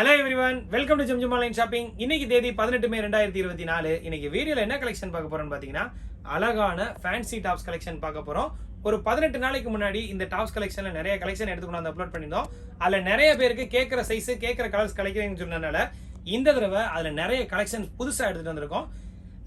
Hello everyone welcome to Zamzam online shopping இன்னைக்கு தேதி பதினெட்டு மே ரெண்டாயிரத்தி இருபத்தி நாலு. இன்னைக்கு வீடியோவில் என்ன கலெக்ஷன் பார்க்க போறோம்னு பார்த்தீங்கன்னா அழகான ஃபேன்சி டாப்ஸ் கலெக்ஷன் பார்க்க போறோம். ஒரு பதினெட்டு நாளைக்கு முன்னாடி இந்த டாப்ஸ் கலெக்ஷனில் நிறைய கலெக்ஷன் எடுத்து கொண்டு வந்து அப்லோட் பண்ணியிருந்தோம். அதில் நிறைய பேருக்கு கேட்குற சைஸ் கேட்குற கலர்ஸ் கிடைக்கிறேன்னு சொன்னதுனால இந்த தடவை அதில் நிறைய கலெக்ஷன் புதுசாக எடுத்துகிட்டு வந்திருக்கோம்.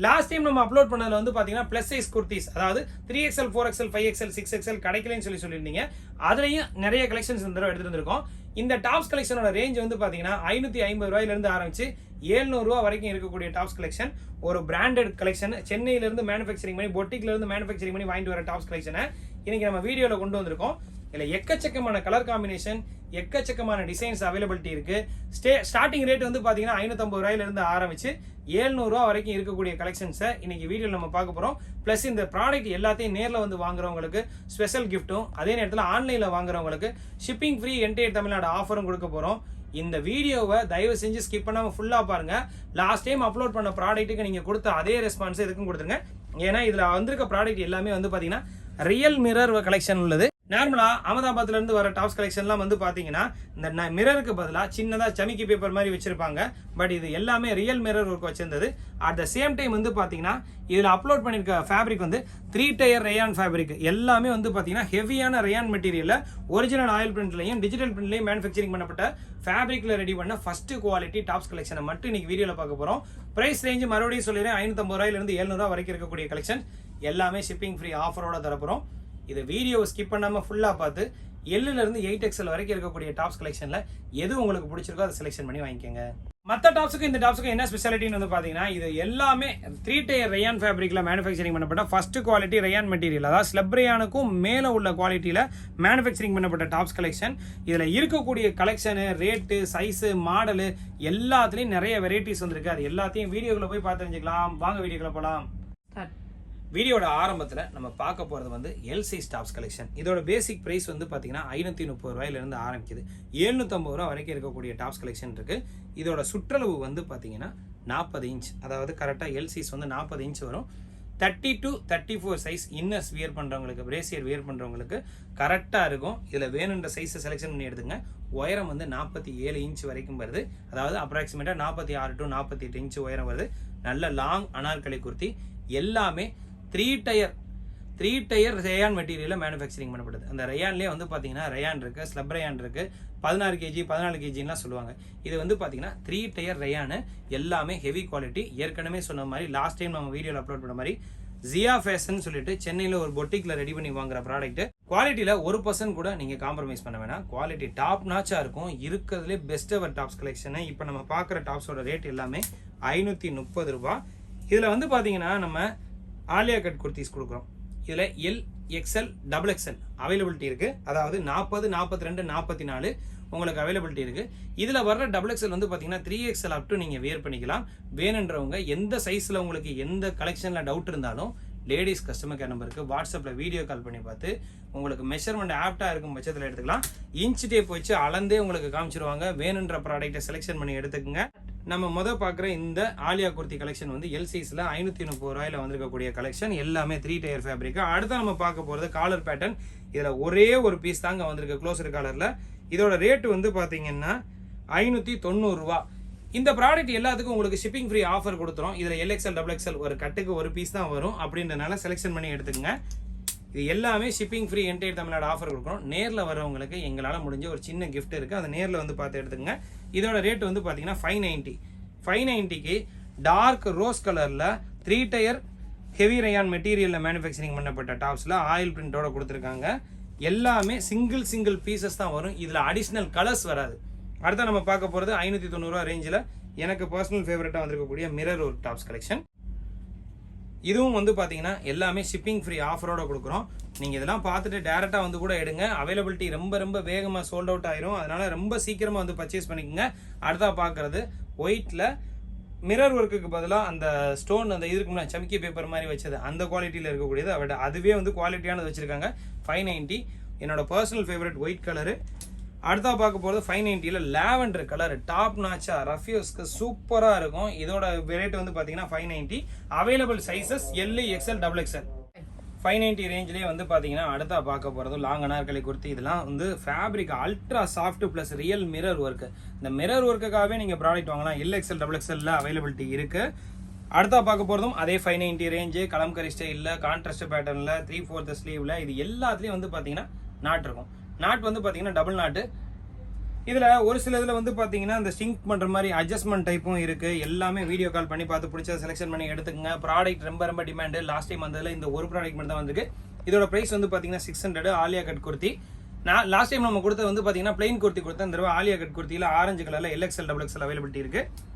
லாஸ்ட் டைம் நம்ம அப்லோட் பண்ணதில் வந்து பார்த்தீங்கன்னா ப்ளஸ் சைஸ் குர்த்திஸ் அதாவது three XL four XL five XL six XL கிடைக்கலன்னு சொல்லி சொல்லியிருந்தீங்க. அதுலேயும் நிறைய கலெக்ஷன்ஸ் இந்த தடவை எடுத்துகிட்டு வந்திருக்கோம். இந்த டாப்ஸ் கலெக்ஷனோட ரேஞ்ச் வந்து பார்த்தீங்கன்னா ஐநூற்றி ஐம்பது ரூபாயிலேருந்து ஆரம்பிச்சு 700 ரூபா வரைக்கும் இருக்கக்கூடிய டாப்ஸ் கலெக்ஷன். ஒரு பிராண்டட் கலெக்ஷன் சென்னையிலேருந்து மேனுஃபேக்சரிங் பண்ணி பொட்டிக்லேருந்து மேனுஃபேக்சரிங் பண்ணி வாங்கிட்டு வர டாப்ஸ் கலெக்ஷனை இன்னைக்கு நம்ம வீடியோவில் கொண்டு வந்திருக்கோம். இதில் எக்கச்சக்கமான கலர் காம்பினேஷன் எக்கச்சக்கமான டிசைன்ஸ் அவைலபிலிட்டி இருக்குது ஸ்டே ஸ்டார்டிங் ரேட் வந்து பார்த்தீங்கன்னா ஐநூற்றம்பது ரூபாயிலிருந்து ஆரம்பித்து ஆரம்பிச்சு 700 ரூபா வரைக்கும் இருக்கக்கூடிய கலெக்ஷன்ஸை இன்னைக்கு வீடியோவில் நம்ம பார்க்க போகிறோம் ப்ளஸ் இந்த ப்ராடக்ட் எல்லாத்தையும் நேரில் வந்து வாங்குறவங்களுக்கு ஸ்பெஷல் கிஃப்ட்டும் அதே நேரத்தில் ஆன்லைனில் வாங்குறவங்களுக்கு ஷிப்பிங் ஃப்ரீ என்டையர் தமிழ்நாடு ஆஃபரும் கொடுக்க போகிறோம் இந்த வீடியோவை தயவு செஞ்சு ஸ்கிப் பண்ணாமல் ஃபுல்லாக பாருங்கள் லாஸ்ட் டைம் அப்லோட் பண்ண ப்ராடக்ட்டுக்கு நீங்கள் கொடுத்த அதே ரெஸ்பான்ஸ் இதுக்கும் கொடுத்துருங்க. ஏன்னா இதில் வந்திருக்க ப்ராடக்ட் எல்லாமே வந்து பார்த்தீங்கன்னா ரியல் மிரர் கலெக்ஷன் உள்ளது. நார்மலாக அகமதாபாத்லேருந்து வர டாப்ஸ் கலெக்ஷன்லாம் வந்து பார்த்தீங்கன்னா இந்த மிரருக்கு பதிலாக சின்னதாக சமிக்கி பேப்பர் மாதிரி வச்சுருப்பாங்க. பட் இது எல்லாமே ரியல் மிரர் ஒர்க் வச்சிருந்தது. அட் த சேம் டைம் வந்து பார்த்தீங்கன்னா இதில் அப்லோட் பண்ணியிருக்க ஃபேப்ரிக் வந்து த்ரீ டயர் ரேயான் ஃபேப்ரிக் எல்லாமே வந்து பார்த்தீங்கன்னா ஹெவியான ரேயான் மெட்டீரியலில் ஒரிஜினல் ஆயில் பிரிண்ட்லையும் டிஜிட்டல் பிரிண்ட்லையும் மேனுஃபேக்சரிங் பண்ணப்பட்ட ஃபேப்ரிக்கில் ரெடி பண்ண ஃபஸ்ட்டு குவாலிட்டி டாப்ஸ் கலெக்ஷனை மட்டும் இன்றைக்கி வீடியோவில் பார்க்க போகிறோம் ப்ரைஸ் ரேஞ்சு மறுபடியும் சொல்லிடுறேன். ஐநூற்றம்பது ரூபாயிலிருந்து எழுநூறுவா வரைக்கும் இருக்கக்கூடிய கலெக்ஷன் எல்லாமே ஷிப்பிங் ஃப்ரீ ஆஃபரோட தரப்போகிறோம் இது வீடியோவை ஸ்கிப் பண்ணாமல் ஃபுல்லாக பார்த்து எல்லுலேருந்து எயிட் எக்ஸ்எல் வரைக்கும் இருக்கக்கூடிய டாப்ஸ் கலெக்ஷனில் எது உங்களுக்கு பிடிச்சிருக்கோ அதை செலெக்ஷன் பண்ணி வாங்கிக்கோங்க. மற்ற டாப்ஸுக்கு இந்த டாப்ஸுக்கு என்ன ஸ்பெஷாலிட்டின்னு வந்து பார்த்தீங்கன்னா இது எல்லாமே த்ரீ டயர் ரயான் ஃபேப்ரிக்கில் மேனுஃபேக்சரிங் பண்ணப்பட்ட ஃபஸ்ட்டு குவாலிட்டி ரயான் மெட்டீரியல் அதாவது ஸ்லப் ரயானுக்கும் மேலே உள்ள குவாலிட்டியில் மேனுஃபேக்சரிங் பண்ணப்பட்ட டாப்ஸ் கலெக்ஷன் இதில் இருக்கக்கூடிய கலெக்ஷனு ரேட்டு சைஸு மாடலு எல்லாத்துலேயும் நிறைய வெரைட்டிஸ் வந்திருக்கு. அது எல்லாத்தையும் வீடியோக்குள்ளே போய் பார்த்து தெரிஞ்சுக்கலாம். வாங்க வீடியோக்குள்ளே போகலாம் வீடியோட ஆரம்பத்தில் நம்ம பார்க்க போகிறது வந்து எல்சி ஸ்டாப்ஸ் டாப்ஸ் கலெக்ஷன் இதோட பேசிக் ப்ரைஸ் வந்து பார்த்தீங்கன்னா ஐநூற்றி முப்பது ரூபாயிலிருந்து ஆரம்பிக்குது. எழுநூற்றம்பது ரூபா வரைக்கும் இருக்கக்கூடிய டாப்ஸ் கலெக்ஷன் இருக்குது இதோட சுற்றளவு வந்து பார்த்தீங்கன்னா நாற்பது இன்ச் அதாவது கரெக்டாக எல்சிஸ் வந்து நாற்பது இன்ச் வரும். Thirty to thirty four size inners wear பண்ணுறவங்களுக்கு பிரேசியர் வியர் பண்ணுறவங்களுக்கு கரெக்டாக இருக்கும். இதில் வேணுன்ற சைஸை செலெக்ஷன் பண்ணி எடுத்துங்க. உயரம் வந்து நாற்பத்தி ஏழு இன்ச் வரைக்கும் வருது. அதாவது அப்ராக்சிமேட்டாக நாற்பத்தி ஆறு டு நாற்பத்தி எட்டு இன்ச் உயரம் வருது. நல்ல லாங் அனார்கலி குர்த்தி. எல்லாமே three tier three tier rayon மெட்டீரியலில் மேனுஃபேக்சரிங் பண்ணப்படுது. அந்த ரேயான்லேயே வந்து பார்த்தீங்கன்னா ரேயான் இருக்குது ஸ்லப் ரேயான் இருக்குது பதினாறு கேஜி பதினாலு கேஜின்லாம் சொல்லுவாங்க. இது வந்து பார்த்தீங்கன்னா த்ரீ டயர் ரேயானு எல்லாமே ஹெவி குவாலிட்டி ஏற்கனவே சொன்ன மாதிரி லாஸ்ட் டைம் நம்ம வீடியோவில் அப்லோட் பண்ண மாதிரி ஜியா ஃபேஷன் சொல்லிட்டு சென்னையில் ஒரு பொட்டிக்கில் ரெடி பண்ணி வாங்குற ப்ராடக்ட் குவாலிட்டியில் ஒரு பர்சன்ட் கூட நீங்கள் காம்ப்ரமைஸ் பண்ண வேணாம். குவாலிட்டி டாப் நாச்சாக இருக்கும். இருக்கிறதுலே பெஸ்ட் அவர் டாப்ஸ் கலெக்ஷனு இப்போ நம்ம பார்க்குற டாப்ஸோட ரேட் எல்லாமே ஐநூற்றி முப்பது ரூபா இதில் வந்து பார்த்தீங்கன்னா நம்ம ஆலியா கட் குர்த்திஸ் கொடுக்குறோம். இதில் L XL double XL availability இருக்குது அதாவது நாற்பது நாற்பத்தி ரெண்டு நாற்பத்தி நாலு உங்களுக்கு அவைலபிலிட்டி இருக்குது இதில் வர்ற டபுள் எக்ஸ்எல் வந்து பார்த்தீங்கன்னா த்ரீ எக்ஸ்எல் அப் டு நீங்கள் வியர் பண்ணிக்கலாம். வேணுன்றவங்க எந்த சைஸில் உங்களுக்கு எந்த கலெக்ஷனில் டவுட் இருந்தாலும் லேடிஸ் கஸ்டமர் கேர் நம்பருக்கு வாட்ஸ்அப்பில் வீடியோ கால் பண்ணி பார்த்து உங்களுக்கு மெஷர்மெண்ட் ஆப்டாக இருக்கும் பட்சத்தில் எடுத்துக்கலாம். இன்ச் டேப் வச்சு அளந்தே உங்களுக்கு காமிச்சிருவாங்க. வேணுன்ற ப்ராடக்ட்டை செலெக்ஷன் பண்ணி எடுத்துக்கோங்க. நம்ம முத பார்க்குற இந்த ஆலியா குர்த்தி கலெக்ஷன் வந்து எல் சைஸில் ஐநூற்றி முப்பது ரூபாயில வந்திருக்கக்கூடிய கலெக்ஷன் எல்லாமே த்ரீ டயர் ஃபேப்ரிக் அடுத்து நம்ம பார்க்க போகிறது காலர் பேட்டர்ன் இதில் ஒரே ஒரு பீஸ் தாங்க வந்திருக்கு க்ளோசர் காலரில் இதோட ரேட்டு வந்து பார்த்தீங்கன்னா ஐநூற்றி தொண்ணூறுரூவா இந்த ப்ராடக்ட் எல்லாத்துக்கும் உங்களுக்கு ஷிப்பிங் ஃப்ரீ ஆஃபர் கொடுத்துரும் இதில் எல்எக்ஸ்எல் டபுள் எக்ஸ்எல் ஒரு கட்டுக்கு ஒரு பீஸ் தான் வரும். அப்படின்றனால செலெக்ஷன் பண்ணி எடுத்துக்கங்க. இது எல்லாமே shipping free entire Tamil Nadu offer கொடுக்குறோம். நேரில் வரவங்களுக்கு எங்களால் முடிஞ்ச ஒரு சின்ன கிஃப்ட் இருக்குது அதை நேரில் வந்து பார்த்து எடுத்துங்க இதோட ரேட் வந்து பார்த்தீங்கன்னா ஃபைவ் நைன்ட்டி ஃபைவ் நைன்ட்டிக்கு டார்க் ரோஸ் கலரில் த்ரீ டயர் ஹெவி ரயான் மெட்டீரியலில் மேனுஃபேக்சரிங் பண்ணப்பட்ட டாப்ஸில் ஆயில் பிரிண்டோட கொடுத்துருக்காங்க. எல்லாமே சிங்கிள் சிங்கிள் பீசஸ் தான் வரும். இதில் அடிஷ்னல் கலர்ஸ் வராது. அடுத்து நம்ம பார்க்க போகிறது ஐநூற்றி தொண்ணூறுரூவா ரேஞ்சில் எனக்கு பர்சனல் ஃபேவரட்டாக வந்திருக்கக்கூடிய மிரர் ஒரு டாப்ஸ் கலெக்ஷன் இதுவும் வந்து பார்த்தீங்கன்னா எல்லாமே ஷிப்பிங் ஃப்ரீ ஆஃபரோட கொடுக்குறோம். நீங்கள் இதெல்லாம் பார்த்துட்டு டேரெக்டாக வந்து கூட எடுங்க. அவைலபிலிட்டி ரொம்ப ரொம்ப வேகமாக சோல்ட் அவுட் ஆயிரும். அதனால ரொம்ப சீக்கிரமாக வந்து பர்ச்சேஸ் பண்ணிக்கோங்க. அடுத்தா பார்க்குறது ஒயிட்டில் மிரர் ஒர்க்குக்கு பதிலாக அந்த ஸ்டோன் அந்த இதுக்கு முன்னாடி சமிக்கி பேப்பர் மாதிரி வச்சது அந்த குவாலிட்டியில் இருக்கக்கூடியது. அவட அதுவே வந்து குவாலிட்டியானது வச்சுருக்காங்க. ஃபைவ் நைன்ட்டி என்னோட பர்சனல் ஃபேவரட் ஒயிட் கலரு அடுத்தா பார்க்க போகிறது ஃபைவ் நைன்ட்டியில் லேவண்டர் கலர் டாப் நாச்சா ரஃப்யூஸ்க்கு சூப்பராக இருக்கும். இதோட ரேட் வந்து பார்த்தீங்கன்னா five ninety available sizes L XL double XL five ninety ரேஞ்சிலே வந்து பார்த்தீங்கன்னா அடுத்தா பார்க்க போகிறது லாங் அனார்கலை குர்த்தி இதெல்லாம் வந்து fabric ultra soft plus real mirror work இந்த மிரர் ஒர்க்குக்காகவே நீங்கள் ப்ராடக்ட் வாங்கலாம். எல் எக்ஸ்எல் டபுள் எக்ஸ்எல்ல அவைலபிலிட்டி இருக்குது அடுத்தா பார்க்க போகிறதும் அதே ஃபைவ் நைன்ட்டி ரேஞ்சு கலம்கரி ஸ்டைலில் கான்ட்ராஸ்ட் பேட்டர்னில் த்ரீ ஃபோர்த் ஸ்லீவில் இது எல்லாத்துலேயும் வந்து பார்த்தீங்கன்னா நாட்டிருக்கும் நாட் வந்து பார்த்தீங்கன்னா டபுள் நாட்டு இதில் ஒரு சில இதில் வந்து பார்த்தீங்கன்னா இந்த சிங்க் பண்ணுற மாதிரி அட்ஜஸ்ட்மெண்ட் டைப்பும் இருக்குது எல்லாமே வீடியோ கால் பண்ணி பார்த்து பிடிச்ச செலெக்ஷன் பண்ணி எடுத்துக்கங்க. ப்ராடக்ட் ரொம்ப ரொம்ப டிமாண்டு லாஸ்ட் டைம் வந்ததில் இந்த ஒரு ப்ராடக்ட் மட்டும் தான் வந்திருக்கு. இதோட ப்ரைஸ் வந்து பார்த்தீங்கன்னா six hundred Alia cut kurti. நான் லாஸ்ட் டைம் நம்ம கொடுத்தது வந்து பார்த்தீங்கன்னா பிளைன் குர்த்தி கொடுத்தேன். இந்த தடவை ஆலியா கட் குர்த்தியில் ஆரஞ்சு கலரில் L XL double XL availability இருக்குது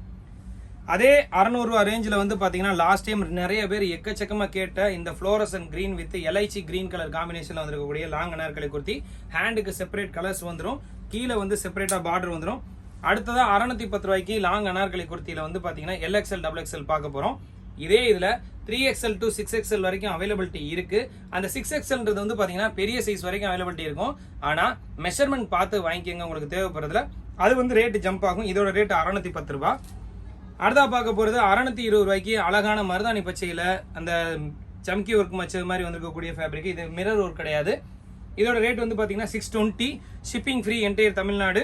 அதே அறநூறுவா ரேஞ்சில் வந்து பார்த்தீங்கன்னா லாஸ்ட் டைம் நிறைய பேர் எக்கச்சக்கமாக கேட்ட இந்த fluorescent green with elaichi green colour காம்பினேஷனில் வந்திருக்கக்கூடிய லாங் அனார்கலி குர்த்தி ஹேண்டுக்கு செப்பரேட் கலர்ஸ் வந்துடும் கீழே வந்து செப்பரேட்டாக பார்டர் வந்துடும் அடுத்ததாக அறநூத்தி பத்து ரூபாய்க்கு லாங் அனார்கலி குர்த்தியில் வந்து பார்த்தீங்கன்னா எல்எக்ஸ்எல் டபுள் எக்ஸ்எல் பார்க்க போகிறோம் இதே இதில் three XL to six XL வரைக்கும் அவைலபிலிட்டி இருக்கு. அந்த சிக்ஸ் எக்ஸ்எல்ன்றது வந்து பார்த்தீங்கன்னா பெரிய சைஸ் வரைக்கும் அவைலபிலிட்டி இருக்கும். ஆனால் மெஷர்மெண்ட் பார்த்து வாங்கிக்கோங்க உங்களுக்கு தேவைப்படுறதுல. அது வந்து ரேட்டு ஜம்ப் ஆகும். இதோட ரேட் அறநூத்தி பத்து ரூபா. அடுத்தா பார்க்க போகிறது அறநூத்தி இருபது ரூபாய்க்கு அழகான மருதாணி பச்சையில் அந்த சம்கி ஒர்க் மச்சது மாதிரி வந்திருக்கக்கூடிய ஃபேப்ரிக் இது மிரர் ஒர்க் கிடையாது. இதோட ரேட் வந்து பார்த்தீங்கன்னா six twenty shipping free entire Tamil Nadu.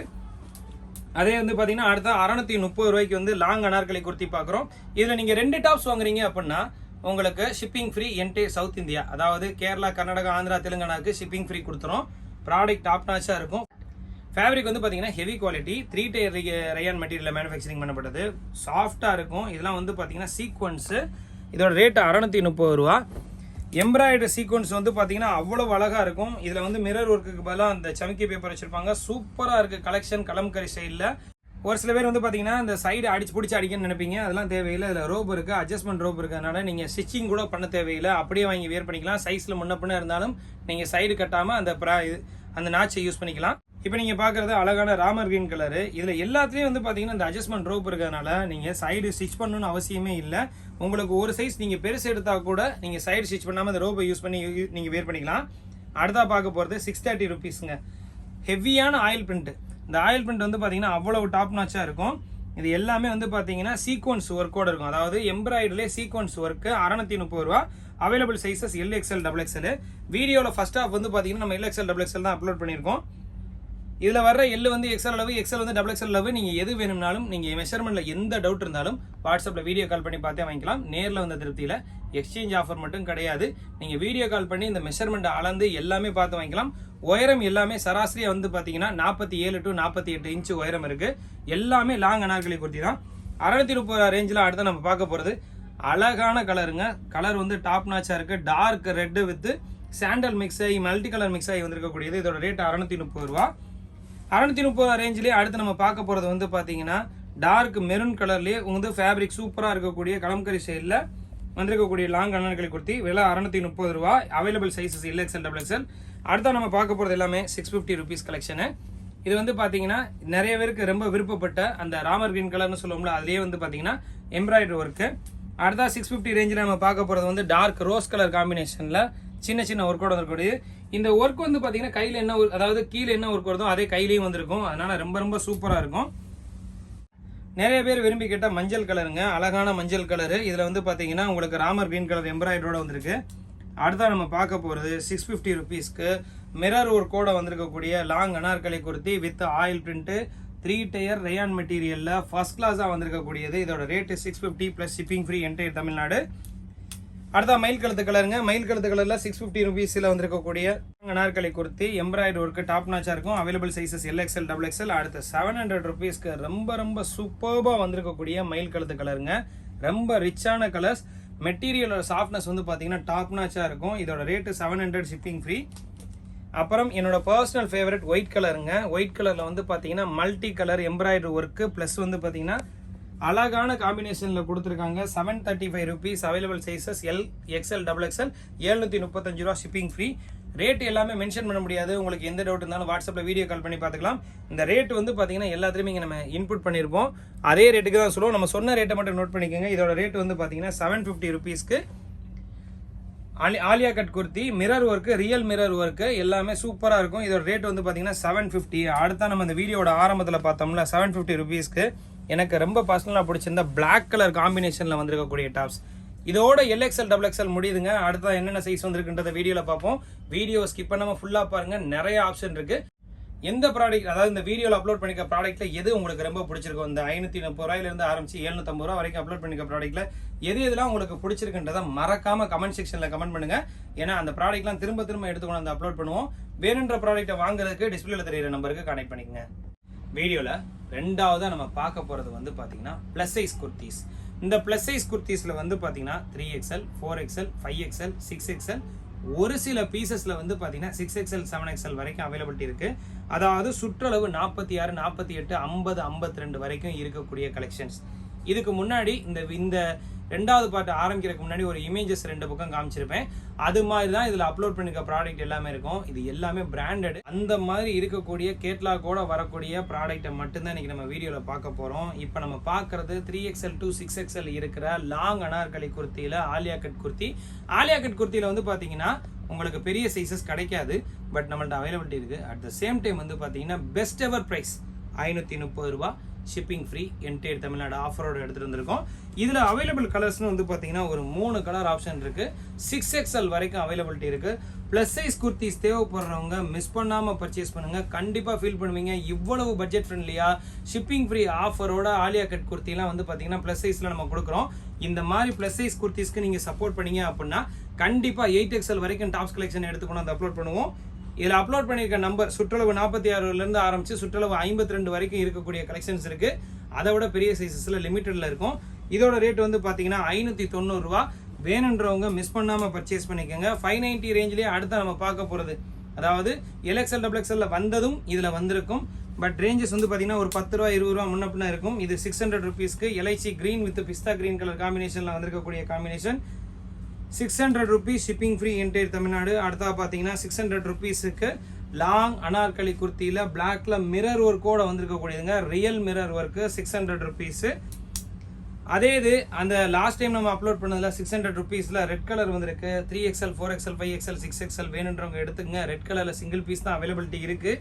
அதே வந்து பார்த்தீங்கன்னா அடுத்த அறநூத்தி முப்பது ரூபாய்க்கு வந்து லாங் அனார்களை குர்த்தி பார்க்குறோம் இதில் நீங்கள் ரெண்டு டாப்ஸ் வாங்குறீங்க அப்படின்னா உங்களுக்கு shipping free entire South India அதாவது கேரளா கர்நாடகா ஆந்திரா தெலுங்கானாக்கு ஷிப்பிங் ஃப்ரீ கொடுத்துரும் ப்ராடக்ட் டாப் நாச்சாக இருக்கும். ஃபேப்ரிக் வந்து பார்த்தீங்கன்னா heavy quality three tier rayon material manufacturing பண்ணப்பட்டது. சாஃப்டாக இருக்கும். இதெல்லாம் வந்து பார்த்தீங்கன்னா சீக்வன்ஸு இதோட ரேட் அறநூற்றி முப்பது ரூபா. எம்ப்ராய்டரி சீக்வன்ஸ் வந்து பார்த்தீங்கன்னா அவ்வளோ அழகாக இருக்கும். இதில் வந்து மிரர் ஒர்க்குக்கு பதிலாக அந்த சமிக்கை பேப்பர் வச்சுருப்பாங்க. சூப்பராக இருக்குது கலெக்ஷன் கலம்கரி ஸ்டைலில் ஒரு சில பேர் வந்து பார்த்தீங்கன்னா இந்த சைடு அடிச்சு பிடிச்சி அடிக்கணும்னு நினைப்பீங்க. அதெல்லாம் தேவையில்லை. இதில் ரோப் இருக்குது அட்ஜஸ்ட்மெண்ட் ரோப் இருக்கிறதுனால நீங்கள் ஸ்டிச்சிங் கூட பண்ண தேவையில்லை. அப்படியே வாங்கி வேர் பண்ணிக்கலாம். சைஸில் முன்ன பின்ன இருந்தாலும் நீங்கள் சைடு கட்டாமல் அந்த ப்ரா இது அந்த நாச்சை யூஸ் பண்ணிக்கலாம். இப்போ நீங்கள் பார்க்குறது அழகான ராமர் கிரீன் கலரு இதில் எல்லாத்துலேயும் வந்து பார்த்தீங்கன்னா இந்த அட்ஜஸ்ட்மெண்ட் ரோப் இருக்கிறதுனால நீங்கள் சைடு ஸ்டிச் பண்ணணும்னு அவசியமே இல்லை. உங்களுக்கு ஒரு சைஸ் நீங்கள் பெருசு எடுத்தால் கூட நீங்கள் சைடு ஸ்டிச் பண்ணாமல் அந்த ரோப்பை யூஸ் பண்ணி நீங்கள் வேர் பண்ணிக்கலாம். அடுத்தா பார்க்க போகிறது சிக்ஸ் தேர்ட்டி ருபீஸுங்க ஹெவியான ஆயில் பிரிண்ட்டு இந்த ஆயில் பிரிண்ட் வந்து பார்த்தீங்கன்னா அவ்வளவு டாப் நாச்சாக இருக்கும். இது எல்லாமே வந்து பார்த்தீங்கன்னா சீக்வன்ஸ் ஒர்க்கோட இருக்கும். அதாவது எம்ப்ராய்டரிலே சீக்வன்ஸ் ஒர்க்கு அறநூத்தி முப்பது ரூபா. Available sizes L XL double XL வீடியோவில் ஃபஸ்ட் ஆஃப் வந்து பார்த்தீங்கன்னா நம்ம எல் எக்ஸ்எல் டபுள் எக்ஸ்எல் தான் அப்லோட் பண்ணியிருக்கோம். இதில் வர்ற எல் வந்து எக்ஸல் அளவு எக்ஸல் வந்து டபுள் எக்ஸல் அளவு நீங்கள் எது வேணும்னாலும் நீங்கள் மெஷர்மெண்ட்டில் எந்த டவுட் இருந்தாலும் வாட்ஸ்அப்பில் வீடியோ கால் பண்ணி பார்த்தே வாங்கிக்கலாம். நேரில் வந்த திருப்தியில் எக்ஸ்சேஞ்ச் ஆஃபர் மட்டும் கிடையாது. நீங்கள் வீடியோ கால் பண்ணி இந்த மெஷர்மெண்ட்டை அளந்து எல்லாமே பார்த்து வாங்கிக்கலாம். உயரம் எல்லாமே சராசரியாக வந்து பார்த்தீங்கன்னா நாற்பத்தி ஏழு டு நாற்பத்தி எட்டு இன்ச்சு உயரம் இருக்குது எல்லாமே லாங் அனார்கலி குர்த்தி தான். அறநூத்தி முப்பது ரேஞ்சில் அடுத்து நம்ம பார்க்க போகிறது அழகான கலருங்க கலர் வந்து டாப் நாச்சாக இருக்குது dark red with sandal mix ஆகி மல்டி கலர் மிக்ஸ் ஆகி வந்திருக்கக்கூடியது. இதோட ரேட் அறநூத்தி முப்பது ரூபா. அறுநூத்தி முப்பது ரேஞ்சிலேயே அடுத்து நம்ம பார்க்க போகிறது வந்து பார்த்தீங்கன்னா டார்க் மெரூன் கலர்லேயே வந்து ஃபேப்ரிக் சூப்பராக இருக்கக்கூடிய கலம்கரி சைடில் வந்திருக்கக்கூடிய லாங் அண்ணன்களை குர்த்தி விலை அறுநூத்தி முப்பது ரூபா. Available sizes L XL double XL அடுத்தா நம்ம பார்க்க போகிறது எல்லாமே சிக்ஸ் ஃபிஃப்டி ருபீஸ் கலெக்ஷனு இது வந்து பார்த்தீங்கன்னா நிறைய பேருக்கு ரொம்ப விருப்பப்பட்ட அந்த ராமர் கிரீன் கலர்னு சொல்லுவோம்ல அதுலேயே வந்து பார்த்தீங்கன்னா எம்ப்ராய்டரி ஒர்க்கு அடுத்தா சிக்ஸ் ஃபிஃப்டி ரேஞ்சில் நம்ம பார்க்க போகிறது வந்து டார்க் ரோஸ் கலர் காம்பினேஷனில் சின்ன சின்ன ஒர்க்கோட வந்துருக்கூடியது இந்த ஒர்க் வந்து பார்த்தீங்கன்னா கையில் என்ன ஒர்க் அதாவது கீழே என்ன ஒர்க் வருதோ அதே கையிலையும் வந்திருக்கும். அதனால ரொம்ப ரொம்ப சூப்பராக இருக்கும். நிறைய பேர் விரும்பி கேட்டால் மஞ்சள் கலருங்க. அழகான மஞ்சள் கலரு. இதில் வந்து பார்த்தீங்கன்னா உங்களுக்கு ராமர் கிரீன் கலர் எம்ப்ராய்டரோட வந்திருக்கு. அடுத்தா நம்ம பார்க்க போகிறது சிக்ஸ் ஃபிஃப்டி ருபீஸ்க்கு மிரர் ஒர்க்கோட வந்திருக்கக்கூடிய long Anarkali kurti with oil print three tier rayon மெட்டீரியலில் ஃபஸ்ட் கிளாஸாக வந்திருக்கக்கூடியது. இதோட rate six fifty plus shipping free entire Tamil Nadu. அடுத்த மயில் கழுத்து கலருங்க மயில் கழுத்து கலரில் சிக்ஸ் ஃபிஃப்டி ருபீஸில் வந்திருக்கக்கூடிய Anarkali kurti embroidery work top நாச்சாக இருக்கும். Available sizes L XL double XL அடுத்த செவன் ஹண்ட்ரட் ருபீஸ்க்கு ரொம்ப ரொம்ப சூப்பர்பாக வந்திருக்கக்கூடிய மயில் கழுத்து கலருங்க ரொம்ப ரிச்சான கலர்ஸ் மெட்டீரியலோட சாஃப்ட்னஸ் வந்து பார்த்தீங்கன்னா டாப் நாச்சாக இருக்கும். இதோட rate seven hundred shipping free அப்புறம் என்னோட பர்சனல் ஃபேவரட் ஒயிட் கலருங்க ஒயிட் கலரில் வந்து பார்த்தீங்கன்னா multi colour embroidery work plus வந்து பார்த்தீங்கன்னா அழகான காம்பினேஷனில் கொடுத்துருக்காங்க. Seven thirty five rupees available sizes L XL double XL ஏழ்நூற்றி முப்பத்தஞ்சு ரூபா ஷிப்பிங் ஃப்ரீ ரேட் எல்லாமே மென்ஷன் பண்ண முடியாது. உங்களுக்கு எந்த டவுட் இருந்தாலும் வாட்ஸ்அப்பில் வீடியோ கால் பண்ணி பார்த்துக்கலாம். இந்த ரேட் வந்து பார்த்தீங்கன்னா எல்லாத்துலேயுமே இங்கே நம்ம இன்புட் பண்ணியிருப்போம் அதே ரேட்டுக்கு தான் சொல்லுவோம். நம்ம சொன்ன ரேட்டை மட்டும் நோட் பண்ணிக்கோங்க. இதோட ரேட் வந்து பார்த்தீங்கன்னா செவன் ஃபிஃப்டி ருபீஸ்க்கு ஆலி Alia cut kurti mirror work real mirror work எல்லாமே சூப்பராக இருக்கும். இதோட ரேட் வந்து பார்த்தீங்கன்னா செவன் ஃபிஃப்டி அடுத்தா நம்ம இந்த வீடியோட ஆரம்பத்தில் பார்த்தோம்ல செவன் ஃபிஃப்டி ருபீஸ்க்கு எனக்கு ரொம்ப பர்சனலாக பிடிச்சிருந்த பிளாக் கலர் காம்பினேஷனில் வந்திருக்கக்கூடிய டாப்ஸ் இதோட எல்எக்ஸ்எல் டபுள் எக்ஸ்எல் முடியுதுங்க. அடுத்த என்னென்ன சைஸ் வந்திருக்குன்றத வீடியோவில் பார்ப்போம். வீடியோ ஸ்கிப் பண்ணாமல் ஃபுல்லாக பாருங்கள் நிறைய ஆப்ஷன் இருக்குது எந்த ப்ராடக்ட் அதாவது இந்த வீடியோவில் அப்லோட் பண்ணிக்க ப்ராடக்ட்டில் எது உங்களுக்கு ரொம்ப பிடிச்சிருக்கும் இந்த ஐநூற்றி முப்பது ரூபாயிலேருந்து ஆரம்பிச்சு எழுநூத்தம்பது ரூபா வரைக்கும் அப்லோட் பண்ணிக்க ப்ராடக்ட்டில் எது எதுலாம் உங்களுக்கு பிடிச்சிருக்குன்றத மறக்காம கமெண்ட் செக்ஷனில் கமெண்ட் பண்ணுங்கள் ஏன்னா அந்த ப்ராடக்ட்லாம் திரும்ப திரும்ப எடுத்துக்கொண்டு வந்து அப்லோட் பண்ணுவோம். வேணுன்ற ப்ராடக்ட்டை வாங்குறதுக்கு டிஸ்பிளேல தெரியுற நம்பருக்கு கனெக்ட் பண்ணிக்கங்க. வீடியோவில் ரெண்டாவதாக நம்ம பார்க்க போகிறது வந்து பார்த்தீங்கன்னா ப்ளஸ் சைஸ் குர்த்திஸ். இந்த ப்ளஸ் சைஸ் குர்த்திஸில் வந்து பார்த்தீங்கன்னா three XL four XL five XL six XL ஒரு சில பீசஸில் வந்து பார்த்தீங்கன்னா சிக்ஸ் எக்ஸ்எல் செவன் எக்ஸ்எல் வரைக்கும் அவைலபிலிட்டி இருக்குது அதாவது சுற்றளவு நாற்பத்தி ஆறு நாற்பத்தி எட்டு ஐம்பது ஐம்பத்தி ரெண்டு வரைக்கும் இருக்கக்கூடிய கலெக்ஷன்ஸ் இதுக்கு முன்னாடி இந்த இந்த ரெண்டாவது பாட்டு ஆரம்பிக்கிறதுக்கு முன்னாடி ஒரு இமேஜஸ் ரெண்டு பக்கம் காமிச்சிருப்பேன். அது மாதிரி தான் இதில் அப்லோட் பண்ணிக்க ப்ராடக்ட் எல்லாமே இருக்கும். இது எல்லாமே பிராண்டட் அந்த மாதிரி இருக்கக்கூடிய கேட்லாகோட வரக்கூடிய ப்ராடக்ட்டை மட்டும்தான் இன்றைக்கி நம்ம வீடியோவில் பார்க்க போகிறோம் இப்போ நம்ம பார்க்கறது three XL to six XL இருக்கிற லாங் அனார்கலி குர்த்தியில் ஆலியா கட் குர்த்தி. ஆலியா கட் குர்த்தியில் வந்து பார்த்தீங்கன்னா உங்களுக்கு பெரிய சைஸஸ் கிடைக்காது. பட் நம்மள்ட்ட அவைலபிலிட்டி இருக்குது அட் த சேம் டைம் வந்து பார்த்தீங்கன்னா பெஸ்ட் எவர் ப்ரைஸ் ஐநூற்றி முப்பது ரூபா ஷிப்பிங் ஃப்ரீ என்டையர் தமிழ்நாடு ஆஃபரோட எடுத்துகிட்டு வந்திருக்கோம். இதில் அவைலபிள் கலர்ஸ்னு வந்து பார்த்தீங்கன்னா ஒரு மூணு கலர் ஆப்ஷன் இருக்குது சிக்ஸ் எக்ஸ்எல் வரைக்கும் அவைலபிலிட்டி இருக்குது ப்ளஸ் சைஸ் குர்த்திஸ் தேவைப்படுறவங்க மிஸ் பண்ணாமல் பர்ச்சேஸ் பண்ணுங்கள் கண்டிப்பாக ஃபீல் பண்ணுவீங்க. இவ்வளவு பட்ஜெட் ஃப்ரெண்ட்லியாக ஷிப்பிங் ஃப்ரீ ஆஃபரோட ஆலியா கட் குர்த்திலாம் வந்து பார்த்தீங்கன்னா ப்ளஸ் சைஸில் நம்ம கொடுக்குறோம். இந்த மாதிரி ப்ளஸ் சைஸ் குர்த்திஸ்க்கு நீங்கள் சப்போர்ட் பண்ணீங்க அப்படின்னா கண்டிப்பாக எயிட் எக்ஸ்எல் வரைக்கும் டாப்ஸ் கலெக்ஷன் எடுத்துக்கணும் அந்த அப்லோட் பண்ணுவோம். இதில் அப்லோட் பண்ணியிருக்க நம்பர் சுற்றளவு நாற்பத்தி ஆறுலேருந்து ஆரம்பிச்சு சுற்றளவு ஐம்பத்தி ரெண்டு வரைக்கும் இருக்கக்கூடிய கலெக்ஷன்ஸ் இருக்குது அதை விட பெரிய சைஸஸில் லிமிட்டடில் இருக்கும். இதோட ரேட் வந்து பார்த்தீங்கன்னா ஐநூற்றி தொண்ணூறுரூவா வேணுன்றவங்க மிஸ் பண்ணாமல் பர்ச்சேஸ் பண்ணிக்கோங்க. ஃபைவ் நைன்ட்டி ரேஞ்சிலேயே அடுத்து நம்ம பார்க்க போகிறது அதாவது எல்எக்ஸ்எல் டபுள் எக்ஸ்எல்ல வந்ததும் இதில் வந்திருக்கும். பட் ரேஞ்சஸ் வந்து பார்த்தீங்கன்னா ஒரு பத்து ரூபா இருபது ரூபா முன்ன இருக்கும். இது சிக்ஸ் ஹண்ட்ரட் ருபீஸ்க்கு elaichi green with pista green colour காம்பினேஷனில் வந்திருக்கக்கூடிய combination six hundred rupees shipping free entire Tamil Nadu அடுத்தா பார்த்தீங்கன்னா சிக்ஸ் ஹண்ட்ரட் ருபீஸுக்கு லாங் அனார்கலி குர்த்தியில் பிளாக்ல மிரர் ஒர்க்கோட வந்திருக்கக்கூடியதுங்க. Real mirror work six hundred rupees அதே இது அந்த லாஸ்ட் டைம் நம்ம அப்லோட் பண்ணதுல சிக்ஸ் ஹண்ட்ரட் ருபீஸில் ரெட் கலர் வந்திருக்கு. Three XL four XL five XL six XL வேணுன்றவங்க எடுத்துங்க ரெட் கலரில் சிங்கிள் பீஸ் தான் அவைலபிலிட்டி இருக்குது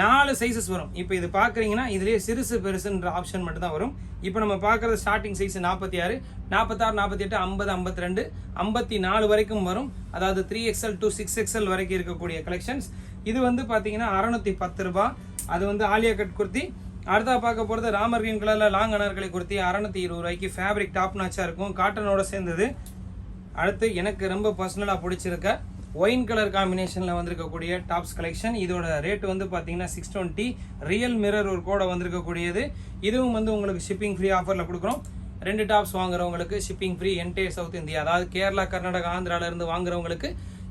நாலு சைஸஸ் வரும். இப்போ இது பார்க்குறீங்கன்னா இதுலேயே சிறுசு பெருசுன்ற ஆப்ஷன் மட்டும் தான் வரும். இப்போ நம்ம பார்க்குறது ஸ்டார்டிங் சைஸ் நாற்பத்தி ஆறு நாற்பத்தாறு நாற்பத்தி எட்டு ஐம்பது ஐம்பத்தி ரெண்டு ஐம்பத்தி நாலு வரைக்கும் வரும். அதாவது three XL to six XL வரைக்கும் இருக்கக்கூடிய கலெக்ஷன்ஸ் இது வந்து பார்த்தீங்கன்னா அறநூற்றி பத்து ரூபா. அது வந்து ஆலியா கட் குர்த்தி. அடுத்தா பார்க்க போகிறது ராமர் கிரீன் கலரில் லாங் அனார்களை குர்த்தி. அறநூற்றி இருபது ரூபாய்க்கு ஃபேப்ரிக் டாப் நாச்சாக இருக்கும். காட்டனோட சேர்ந்தது. அடுத்து எனக்கு ரொம்ப பர்சனலாக பிடிச்சிருக்க ஒயின் கலர் காம்பினேஷனில் வந்திருக்கக்கூடிய டாப்ஸ் கலெக்ஷன். இதோட ரேட் வந்து பார்த்தீங்கன்னா சிக்ஸ் டுவெண்ட்டி ரியல் மிரர் ஒரு கோட வந்திருக்கக்கூடியது. இதுவும் வந்து உங்களுக்கு ஷிப்பிங் ஃப்ரீ ஆஃபரில் கொடுக்குறோம். ரெண்டு டாப்ஸ் வாங்குறவங்களுக்கு shipping free entire south India அதாவது கேரளா கர்நாடகா ஆந்திராவிலிருந்து வாங்குறவங்களுக்கு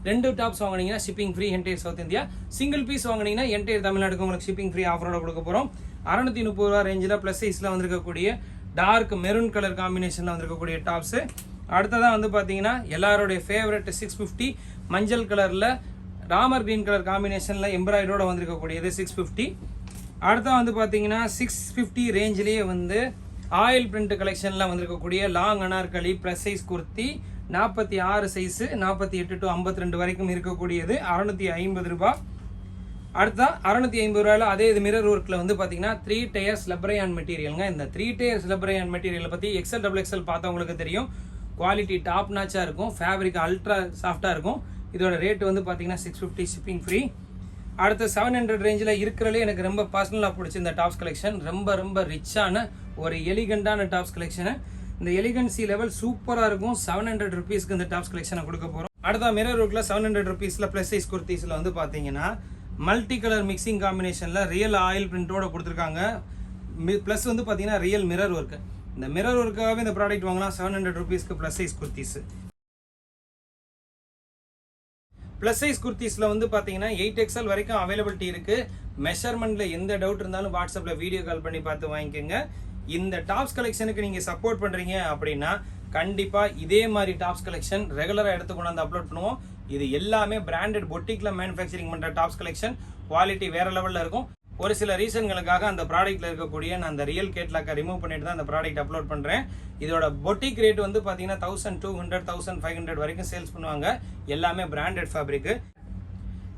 ரெண்டு டாப்ஸ் வாங்கினீங்கன்னா shipping free entire south India single piece வாங்கினீங்கன்னா என்டையர் தமிழ்நாடுக்கு உங்களுக்கு ஷிப்பிங் ஃப்ரீ ஆஃபரோட கொடுக்க போகிறோம் அறநூற்றி முப்பது ரூபா ரேஞ்சில் ப்ளஸ் சைஸில் வந்திருக்கக்கூடிய டார்க் மெரூன் கலர் காம்பினேஷனில் வந்திருக்கக்கூடிய டாப்ஸு. அடுத்ததாக வந்து பார்த்தீங்கன்னா எல்லாருடைய ஃபேவரட் சிக்ஸ் ஃபிஃப்டி மஞ்சள் கலரில் ராமர் கிரீன் கலர் காம்பினேஷனில் எம்ப்ராய்டரோட வந்திருக்கக்கூடியது சிக்ஸ் ஃபிஃப்டி அடுத்தா வந்து பார்த்தீங்கன்னா சிக்ஸ் ஃபிஃப்டி ரேஞ்சிலேயே வந்து ஆயில் பிரிண்ட் கலெக்ஷனில் வந்திருக்கக்கூடிய long Anarkali plus size kurti நாற்பத்தி ஆறு சைஸு நாற்பத்தி எட்டு டு ஐம்பத்தி ரெண்டு வரைக்கும் இருக்கக்கூடியது. அறநூற்றி ஐம்பது ரூபா. அடுத்தா அறநூற்றி ஐம்பது ரூபாயில அதே இது மிரர் ஒர்க்கில் வந்து பார்த்தீங்கன்னா த்ரீ டயர்ஸ் லெப்ரையான் மெட்டீரியலுங்க இந்த த்ரீ டயர்ஸ் லெப்ரையான் மெட்டீரியலை பற்றி எக்ஸல் டபுள் எக்ஸல் பார்த்தவங்களுக்கு தெரியும். குவாலிட்டி டாப் நாச்சாக இருக்கும். ஃபேப்ரிக் அல்ட்ரா சாஃப்டாக இருக்கும். இதோட ரேட் வந்து பார்த்தீங்கன்னா சிக்ஸ் ஃபிஃப்டி ஷிப்பிங் ஃப்ரீ அடுத்து செவன் ஹண்ட்ரட் ரேஞ்சில் இருக்கிறதுலே எனக்கு ரொம்ப பர்சனலாக பிடிச்ச இந்த டாப்ஸ் கலெக்ஷன் ரொம்ப ரொம்ப ரிச்சான ஒரு எலிகண்டான டாப்ஸ் கலெக்ஷனு இந்த எலிகன்சி லெவல் சூப்பராக இருக்கும். செவன் ஹண்ட்ரட் ருபீஸ்க்கு இந்த டாப்ஸ் கலெக்ஷனை கொடுக்க போகிறோம் அடுத்த மிரர் ஒர்க்கில் செவன் ஹண்ட்ரட் ருபீஸில் ப்ளஸ் சைஸ் குர்த்தீஸில் வந்து பார்த்தீங்கன்னா மல்டி கலர் மிக்சிங் காம்பினேஷனில் ரியல் ஆயில் பிரிண்ட்டோட கொடுத்துருக்காங்க. ப்ளஸ் வந்து பார்த்தீங்கன்னா ரியல் மிரர் ஒர்க்கு இந்த மிரர் ஒர்க்காகவே இந்த ப்ராடக்ட் வாங்கினா செவன் ஹண்ட்ரட் ருபீஸ்க்கு plus size kurtis plus size குர்த்திஸில் வந்து பார்த்தீங்கன்னா எயிட் எக்ஸ்எல் வரைக்கும் அவைலபிலிட்டி இருக்குது மெஷர்மெண்ட்டில் எந்த டவுட் இருந்தாலும் வாட்ஸ்அப்பில் வீடியோ கால் பண்ணி பார்த்து வாங்கிக்கோங்க. இந்த டாப்ஸ் கலெக்ஷனுக்கு நீங்கள் சப்போர்ட் பண்ணுறீங்க அப்படின்னா கண்டிப்பாக இதே மாதிரி டாப்ஸ் கலெக்ஷன் ரெகுலராக எடுத்து கொண்டாந்து அப்லோட் பண்ணுவோம். இது எல்லாமே பிராண்டட் பொட்டிக்கில் மேனுஃபேக்சரிங் பண்ணுற டாப்ஸ் கலெக்ஷன் குவாலிட்டி வேறு லெவலில் இருக்கும். ஒரு சில ரீசன்களுக்காக அந்த ப்ராடக்ட்டில் இருக்கக்கூடிய நான் அந்த ரியல் கேட்லாக்கை ரிமூவ் பண்ணிட்டு தான் அந்த ப்ராடக்ட் அப்லோட் பண்ணுறேன் இதோட பொட்டிக் ரேட் வந்து பார்த்தீங்கன்னா thousand two hundred thousand five hundred வரைக்கும் சேல்ஸ் பண்ணுவாங்க. எல்லாமே பிராண்டட் ஃபேப்ரிக்கு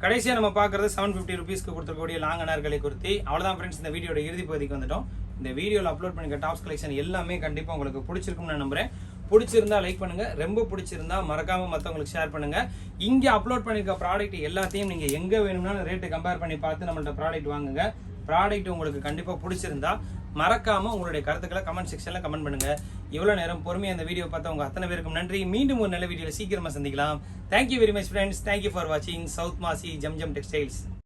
கடைசியாக நம்ம பார்க்குறது செவன் ஃபிஃப்டி ருபீஸ்க்கு கொடுத்துருக்கூடிய லாங் அனார்களை குறித்து அவ்வளோதான் ஃப்ரெண்ட்ஸ் இந்த வீடியோட இறுதி பகுதிக்கு வந்துட்டோம். இந்த வீடியோவில் அப்லோட் பண்ணிக்க டாப்ஸ் கலெக்ஷன் எல்லாமே கண்டிப்பாக உங்களுக்கு பிடிச்சிருக்கும்னு நான் நம்புறேன். பிடிச்சிருந்தா லைக் பண்ணுங்க. ரொம்ப பிடிச்சிருந்தா மறக்காம மற்றவங்களுக்கு ஷேர் பண்ணுங்க. இங்க அப்லோட் பண்ணிருக்க ப்ராடக்ட் எல்லாத்தையும் நீங்க எங்க வேணும்னாலும் ரேட்டு கம்பேர் பண்ணி பார்த்து நம்மள்ட்ட ப்ராடக்ட் வாங்குங்க. ப்ராடக்ட் உங்களுக்கு கண்டிப்பா பிடிச்சிருந்தா மறக்காம உங்களுடைய கருத்துக்களை கமெண்ட் செக்ஷன்ல கமெண்ட் பண்ணுங்க. இவ்வளவு நேரம் பொறுமையா இந்த வீடியோ பார்த்த உங்க அத்தனை பேருக்கும் நன்றி. மீண்டும் ஒரு நல்ல வீடியோல சீக்கிரமா சந்திக்கலாம். Thank you very much friends thank you for வாட்சிங் சவுத் மாசி ஜம் ஜம் டெக்ஸ்டைல்ஸ்